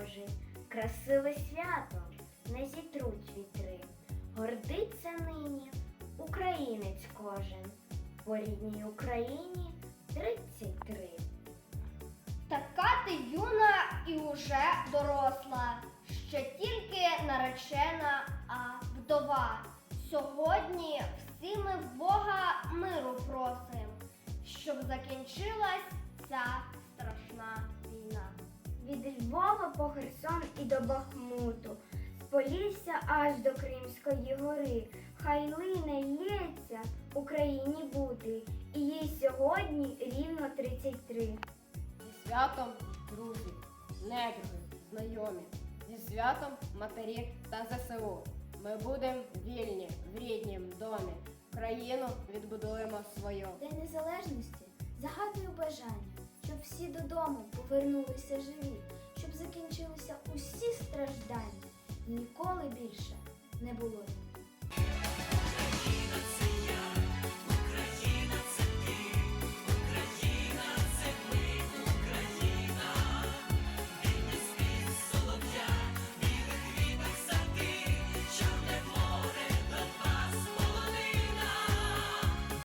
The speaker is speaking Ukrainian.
Божий, красиве свято, не зітруть вітри. Гордиться нині українець кожен, по рідній Україні 33. Така ти юна і уже доросла, ще тільки наречена, а вдова. Сьогодні всі ми в Бога миру просим, щоб закінчилась ця по Херсон і до Бахмуту, з Полісся аж до Кримської гори, хай лине лється Україні бути, і їй сьогодні рівно 33. Зі святом, друзі, недруги, знайомі, зі святом матері та ЗСУ. Ми будемо вільні в ріднім домі. Країну відбудуємо свою. День незалежності загадую бажання, щоб всі додому повернулися живі, закінчилися усі страждання. Ніколи більше не було.